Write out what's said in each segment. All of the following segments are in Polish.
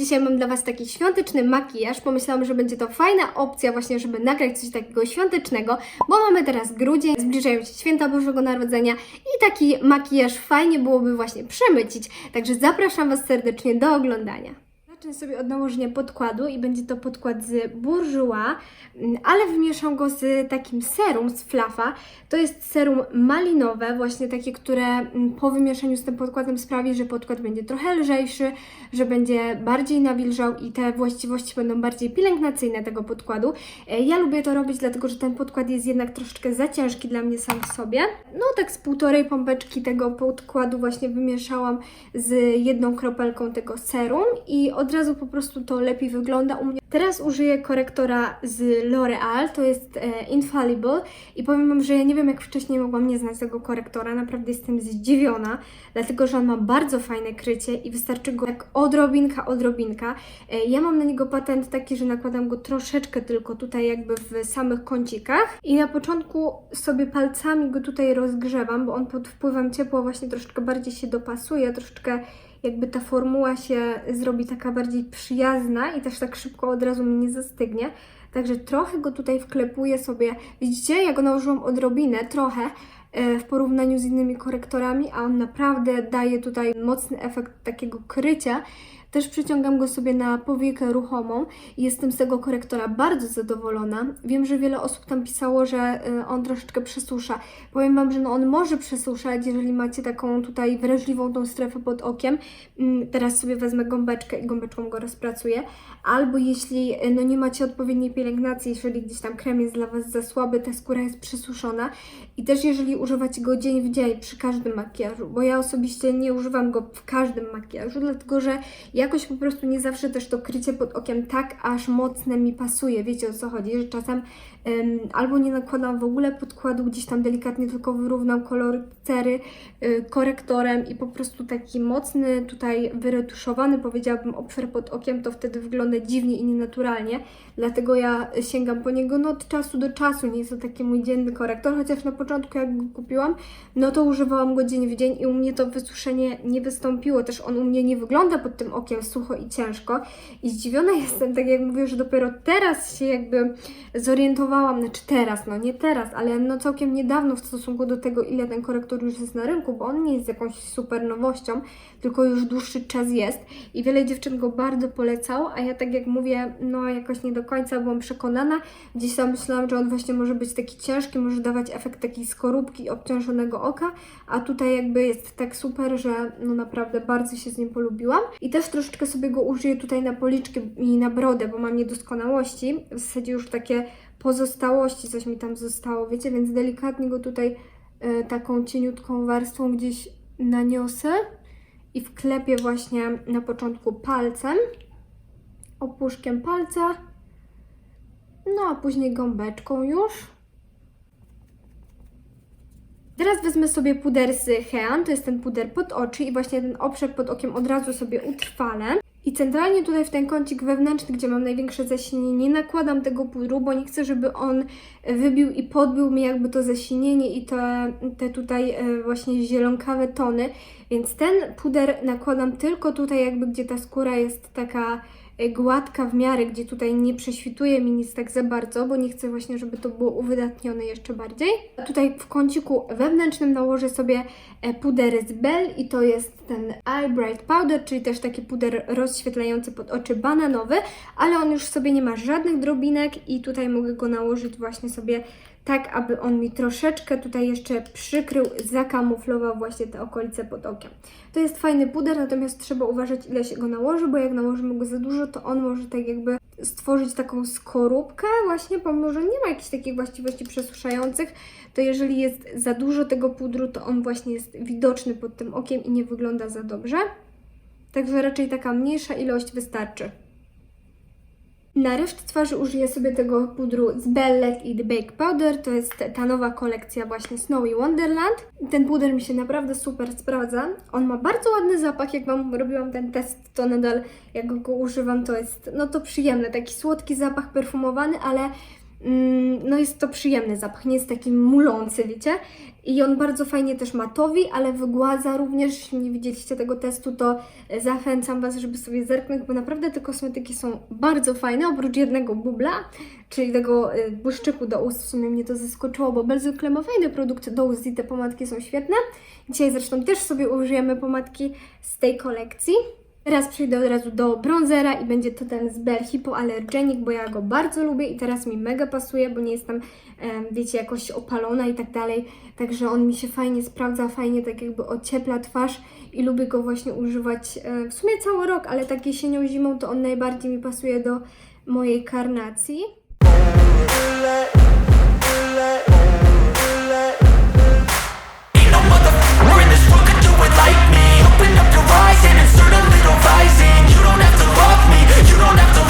dzisiaj mam dla Was taki świąteczny makijaż. Pomyślałam, że będzie to fajna opcja właśnie, żeby nagrać coś takiego świątecznego, bo mamy teraz grudzień, zbliżają się święta Bożego Narodzenia i taki makijaż fajnie byłoby właśnie przemycić. Także zapraszam Was serdecznie do oglądania. Zacznę sobie od nałożenia podkładu i będzie to podkład z Bourjois, mm, ale wymieszam go z takim serum z Flafa. To jest serum malinowe, właśnie takie, które mm, po wymieszaniu z tym podkładem sprawi, że podkład będzie trochę lżejszy, że będzie bardziej nawilżał i te właściwości będą bardziej pielęgnacyjne tego podkładu. E, Ja lubię to robić, dlatego że ten podkład jest jednak troszeczkę za ciężki dla mnie sam w sobie. No tak z półtorej pompeczki tego podkładu właśnie wymieszałam z jedną kropelką tego serum i od razu po prostu to lepiej wygląda u mnie. Teraz użyję korektora z L'Oreal, to jest e, Infallible i powiem Wam, że ja nie wiem jak wcześniej mogłam nie znać tego korektora, naprawdę jestem zdziwiona, dlatego że on ma bardzo fajne krycie i wystarczy go jak odrobinka, odrobinka. E, ja mam na niego patent taki, że nakładam go troszeczkę tylko tutaj jakby w samych kącikach i na początku sobie palcami go tutaj rozgrzewam, bo on pod wpływem ciepła właśnie troszeczkę bardziej się dopasuje, troszeczkę jakby ta formuła się zrobi taka bardziej przyjazna i też tak szybko od razu mi nie zastygnie. Także trochę go tutaj wklepuję sobie. Widzicie, ja go nałożyłam odrobinę, trochę e, w porównaniu z innymi korektorami, a on naprawdę daje tutaj mocny efekt takiego krycia. Też przyciągam go sobie na powiekę ruchomą i jestem z tego korektora bardzo zadowolona. Wiem, że wiele osób tam pisało, że y, on troszeczkę przesusza. Powiem Wam, że no on może przesuszać, jeżeli macie taką tutaj wrażliwą tą strefę pod okiem. Mm, Teraz sobie wezmę gąbeczkę i gąbeczką go rozpracuję. Albo jeśli y, no nie macie odpowiedniej pielęgnacji, jeżeli gdzieś tam krem jest dla Was za słaby, ta skóra jest przesuszona. I też jeżeli używacie go dzień w dzień przy każdym makijażu, bo ja osobiście nie używam go w każdym makijażu, dlatego że jakoś po prostu nie zawsze też to krycie pod okiem tak aż mocne mi pasuje. Wiecie o co chodzi, że czasem em, albo nie nakładam w ogóle podkładu, gdzieś tam delikatnie tylko wyrównam kolor cery y, korektorem i po prostu taki mocny, tutaj wyretuszowany, powiedziałabym, obszar pod okiem, to wtedy wygląda dziwnie i nienaturalnie. Dlatego ja sięgam po niego no, od czasu do czasu. Nie jest to taki mój dzienny korektor, chociaż na początku, jak go kupiłam, no to używałam go dzień w dzień i u mnie to wysuszenie nie wystąpiło. Też on u mnie nie wygląda pod tym okiem sucho i ciężko. I zdziwiona jestem, tak jak mówię, że dopiero teraz się jakby zorientowałam, znaczy teraz, no nie teraz, ale no całkiem niedawno w stosunku do tego, ile ten korektor już jest na rynku, bo on nie jest jakąś super nowością, tylko już dłuższy czas jest i wiele dziewczyn go bardzo polecało, a ja tak jak mówię, no jakoś nie do końca byłam przekonana. Gdzieś tam myślałam, że on właśnie może być taki ciężki, może dawać efekt takiej skorupki obciążonego oka, a tutaj jakby jest tak super, że no naprawdę bardzo się z nim polubiłam. I też troszeczkę sobie go użyję tutaj na policzki i na brodę, bo mam niedoskonałości, w zasadzie już takie pozostałości, coś mi tam zostało, wiecie, więc delikatnie go tutaj e, taką cieniutką warstwą gdzieś naniosę i wklepię właśnie na początku palcem, opuszkiem palca, no a później gąbeczką już. Teraz wezmę sobie puder z Hean, to jest ten puder pod oczy i właśnie ten obszar pod okiem od razu sobie utrwalę. I centralnie tutaj w ten kącik wewnętrzny, gdzie mam największe zasinienie, nie nakładam tego pudru, bo nie chcę, żeby on wybił i podbił mi jakby to zasinienie i te, te tutaj e, właśnie zielonkawe tony. Więc ten puder nakładam tylko tutaj jakby, gdzie ta skóra jest taka e, gładka w miarę, gdzie tutaj nie prześwituje mi nic tak za bardzo, bo nie chcę właśnie, żeby to było uwydatnione jeszcze bardziej. Tutaj w kąciku wewnętrznym nałożę sobie e, puder z Bell i to jest ten Eye Bright Powder, czyli też taki puder rozświetlający pod oczy bananowy, ale on już sobie nie ma żadnych drobinek i tutaj mogę go nałożyć właśnie sobie tak, aby on mi troszeczkę tutaj jeszcze przykrył, zakamuflował właśnie te okolice pod okiem. To jest fajny puder, natomiast trzeba uważać ile się go nałoży, bo jak nałożymy go za dużo, to on może tak jakby stworzyć taką skorupkę właśnie, pomimo, że nie ma jakichś takich właściwości przesuszających, to jeżeli jest za dużo tego pudru, to on właśnie jest widoczny pod tym okiem i nie wygląda za dobrze. Także raczej taka mniejsza ilość wystarczy. Na resztę twarzy użyję sobie tego pudru z Bellet i The Bake Powder. To jest ta nowa kolekcja właśnie Snowy Wonderland. Ten puder mi się naprawdę super sprawdza. On ma bardzo ładny zapach. Jak Wam robiłam ten test, to nadal jak go używam, to jest no to przyjemne. Taki słodki zapach perfumowany, ale No jest to przyjemny zapach, nie jest taki mulący, wiecie? I on bardzo fajnie też matowi, ale wygładza również. Jeśli nie widzieliście tego testu, to zachęcam Was, żeby sobie zerknąć, bo naprawdę te kosmetyki są bardzo fajne, oprócz jednego bubla, czyli tego e, błyszczyku do ust. W sumie mnie to zaskoczyło, bo zwykle ma fajny produkt do ust i te pomadki są świetne. Dzisiaj zresztą też sobie użyjemy pomadki z tej kolekcji. Teraz przejdę od razu do bronzera i będzie to ten z Bell Hypoallergenic, bo ja go bardzo lubię i teraz mi mega pasuje, bo nie jestem, em, wiecie, jakoś opalona i tak dalej. Także on mi się fajnie sprawdza, fajnie tak jakby ociepla twarz i lubię go właśnie używać e, w sumie cały rok, ale tak jesienią, zimą to on najbardziej mi pasuje do mojej karnacji. Rising. You don't have to love me, you don't have to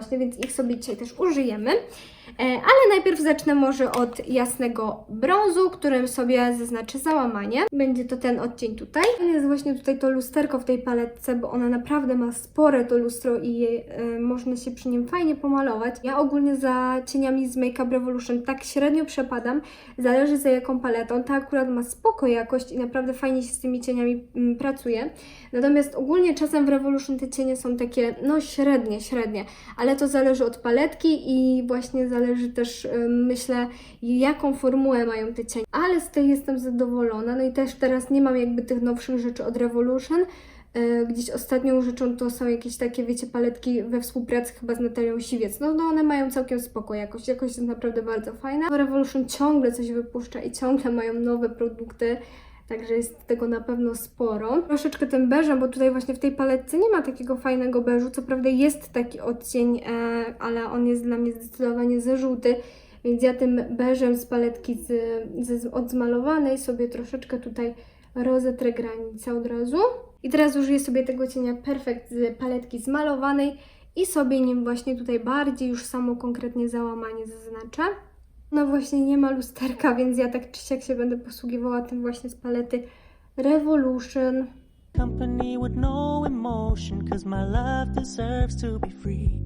właśnie, więc ich sobie dzisiaj też użyjemy. E, Ale najpierw zacznę może od jasnego brązu, którym sobie zaznaczę załamanie. Będzie to ten odcień tutaj. Jest właśnie tutaj to lusterko w tej paletce, bo ona naprawdę ma spore to lustro i e, można się przy nim fajnie pomalować. Ja ogólnie za cieniami z Makeup Revolution tak średnio przepadam. Zależy za jaką paletą. Ta akurat ma spoko jakość i naprawdę fajnie się z tymi cieniami mm, pracuje. Natomiast ogólnie czasem w Revolution te cienie są takie, no średnie, średnie, ale to zależy od paletki i właśnie zależy też, ym, myślę, jaką formułę mają te cienie. Ale z tej jestem zadowolona, no i też teraz nie mam jakby tych nowszych rzeczy od Revolution. Yy, Gdzieś ostatnią rzeczą to są jakieś takie, wiecie, paletki we współpracy chyba z Natalią Siwiec. No, no one mają całkiem spoko jakość, jakość jest naprawdę bardzo fajna. Revolution ciągle coś wypuszcza i ciągle mają nowe produkty. Także jest tego na pewno sporo. Troszeczkę tym beżem, bo tutaj właśnie w tej paletce nie ma takiego fajnego beżu. Co prawda jest taki odcień, e, ale on jest dla mnie zdecydowanie za żółty. Więc ja tym beżem z paletki z, z, od zmalowanej sobie troszeczkę tutaj rozetrę granicę od razu. I teraz użyję sobie tego cienia Perfect z paletki zmalowanej i sobie nim właśnie tutaj bardziej już samo konkretnie załamanie zaznaczę. No właśnie nie ma lusterka, więc ja tak czy siak się będę posługiwała tym właśnie z palety Revolution. company with no emotion cause my love deserves to be free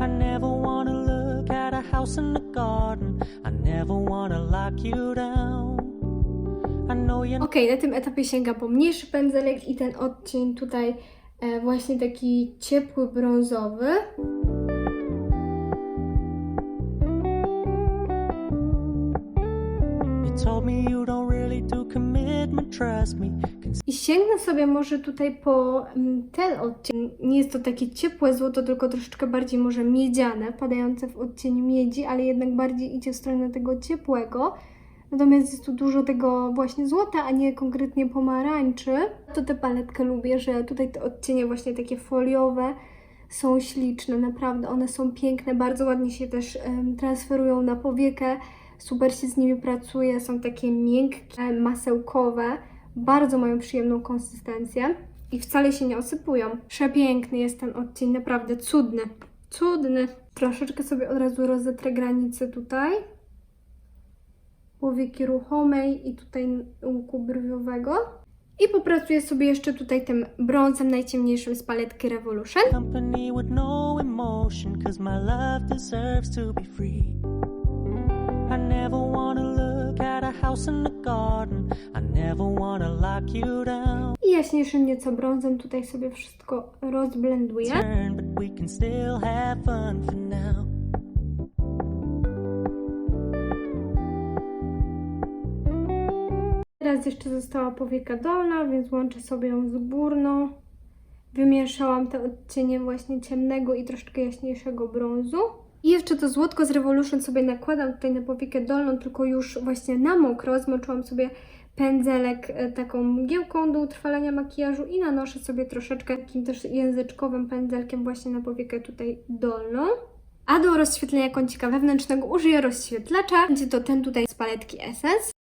i never wanna look at a house in the garden i never wanna lock you down Ok, na tym etapie sięga po mniejszy pędzelek i ten odcień tutaj e, właśnie taki ciepły brązowy. I sięgnę sobie może tutaj po mm, ten odcień. Nie jest to takie ciepłe złoto, tylko troszeczkę bardziej może miedziane, padające w odcień miedzi, ale jednak bardziej idzie w stronę tego ciepłego. Natomiast jest tu dużo tego właśnie złota, a nie konkretnie pomarańczy. To tę paletkę lubię, że tutaj te odcienie właśnie takie foliowe są śliczne, naprawdę one są piękne, bardzo ładnie się też transferują na powiekę, super się z nimi pracuje, są takie miękkie, masełkowe, bardzo mają przyjemną konsystencję i wcale się nie osypują. Przepiękny jest ten odcień, naprawdę cudny, cudny. Troszeczkę sobie od razu rozetrę granicę tutaj, powieki ruchomej i tutaj łuku brwiowego. I popracuję sobie jeszcze tutaj tym brązem najciemniejszym z paletki Revolution. I never wanna look at a house in the garden i never wanna lock you down I jaśniejszym nieco brązem tutaj sobie wszystko rozblenduję. turn, but we can still have fun for now. Teraz jeszcze została powieka dolna, więc łączę sobie ją z górną. Wymieszałam te odcienie właśnie ciemnego i troszeczkę jaśniejszego brązu. I jeszcze to złotko z Revolution sobie nakładam tutaj na powiekę dolną, tylko już właśnie na mokro. Zmoczyłam sobie pędzelek e, taką mgiełką do utrwalania makijażu i nanoszę sobie troszeczkę takim też języczkowym pędzelkiem właśnie na powiekę tutaj dolną. A do rozświetlenia kącika wewnętrznego użyję rozświetlacza. Będzie to ten tutaj z paletki Essence.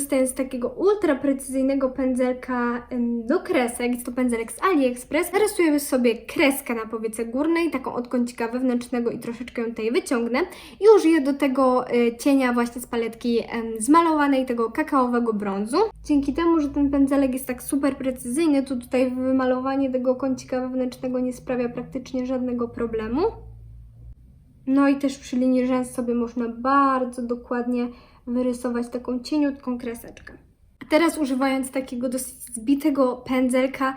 Korzystając z takiego ultra precyzyjnego pędzelka do kresek, jest to pędzelek z AliExpress, narysujemy sobie kreskę na powiece górnej, taką od kącika wewnętrznego i troszeczkę ją tutaj wyciągnę i użyję do tego y, cienia właśnie z paletki zmalowanej, tego kakaowego brązu. Dzięki temu, że ten pędzelek jest tak super precyzyjny, to tutaj wymalowanie tego kącika wewnętrznego nie sprawia praktycznie żadnego problemu. No i też przy linii rzęs sobie można bardzo dokładnie wyrysować taką cieniutką kreseczkę. Teraz używając takiego dosyć zbitego pędzelka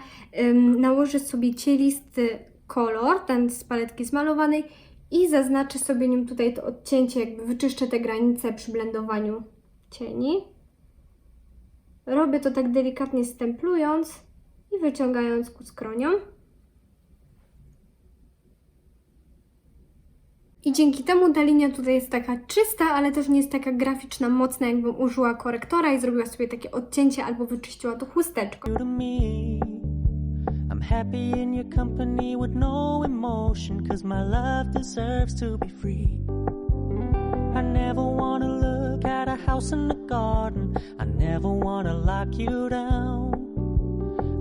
nałożę sobie cielisty kolor, ten z paletki zmalowanej i zaznaczę sobie nim tutaj to odcięcie, jakby wyczyszczę te granice przy blendowaniu cieni. Robię to tak delikatnie stemplując i wyciągając ku skroniom. I dzięki temu ta linia tutaj jest taka czysta, ale też nie jest taka graficzna, mocna, jakbym użyła korektora i zrobiła sobie takie odcięcie albo wyczyściła to chusteczką. I'm happy in your company with no emotion, cause my love deserves to be free. I never wanna look at a house in the garden, I never wanna lock you down.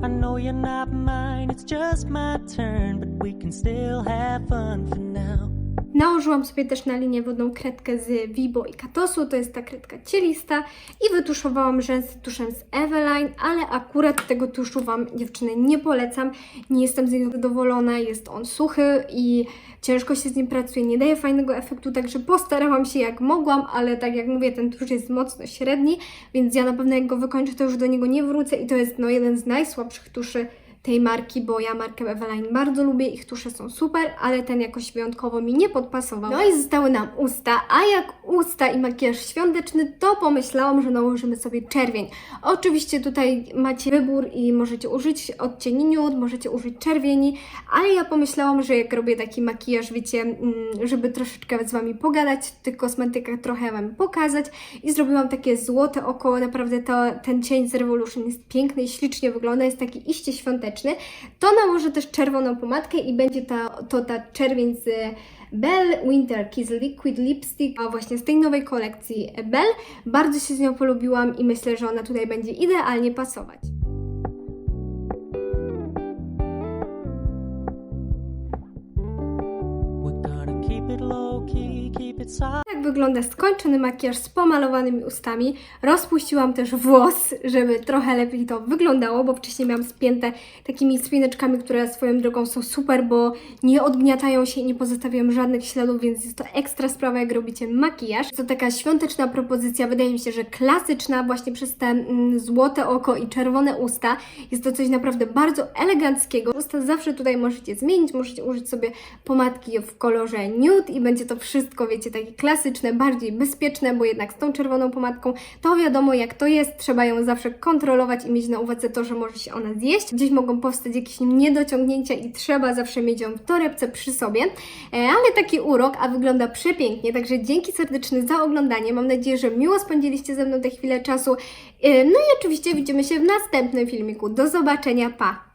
I know you're not mine, it's just my turn, but we can still have fun for now. Nałożyłam sobie też na linię wodną kredkę z Vibo i Katosu, to jest ta kredka cielista. I wytuszowałam rzęsy tuszem z Eveline, ale akurat tego tuszu Wam dziewczyny nie polecam, nie jestem z niego zadowolona, jest on suchy i ciężko się z nim pracuje, nie daje fajnego efektu, także postarałam się jak mogłam, ale tak jak mówię, ten tusz jest mocno średni, więc ja na pewno jak go wykończę, to już do niego nie wrócę i to jest no jeden z najsłabszych tuszy tej marki, bo ja markę Eveline bardzo lubię, ich tusze są super, ale ten jakoś wyjątkowo mi nie podpasował. No i zostały nam usta, a jak usta i makijaż świąteczny, to pomyślałam, że nałożymy sobie czerwień. Oczywiście tutaj macie wybór i możecie użyć odcieni nude, możecie użyć czerwieni, ale ja pomyślałam, że jak robię taki makijaż, wiecie, mm, żeby troszeczkę z Wami pogadać, w tych kosmetykach trochę Wam pokazać i zrobiłam takie złote oko, naprawdę to, ten cień z Revolution jest piękny i ślicznie wygląda, jest taki iście świąteczny. To nałożę też czerwoną pomadkę i będzie to ta czerwień z Belle Winter Kiss Liquid Lipstick, a właśnie z tej nowej kolekcji Belle. Bardzo się z nią polubiłam i myślę, że ona tutaj będzie idealnie pasować. We're gonna keep it low key, keep it soft. Tak wygląda skończony makijaż z pomalowanymi ustami. Rozpuściłam też włos, żeby trochę lepiej to wyglądało, bo wcześniej miałam spięte takimi spineczkami, które swoją drogą są super, bo nie odgniatają się i nie pozostawiają żadnych śladów, więc jest to ekstra sprawa, jak robicie makijaż. To taka świąteczna propozycja, wydaje mi się, że klasyczna właśnie przez te mm, złote oko i czerwone usta. Jest to coś naprawdę bardzo eleganckiego. Usta zawsze tutaj możecie zmienić, możecie użyć sobie pomadki w kolorze nude i będzie to wszystko, wiecie, takie klasyczne, bardziej bezpieczne, bo jednak z tą czerwoną pomadką to wiadomo jak to jest, trzeba ją zawsze kontrolować i mieć na uwadze to, że może się ona zjeść. Gdzieś mogą powstać jakieś niedociągnięcia i trzeba zawsze mieć ją w torebce przy sobie, E, ale taki urok, a wygląda przepięknie, także dzięki serdeczne za oglądanie. Mam nadzieję, że miło spędziliście ze mną tę chwilę czasu. E, No i oczywiście widzimy się w następnym filmiku. Do zobaczenia, pa!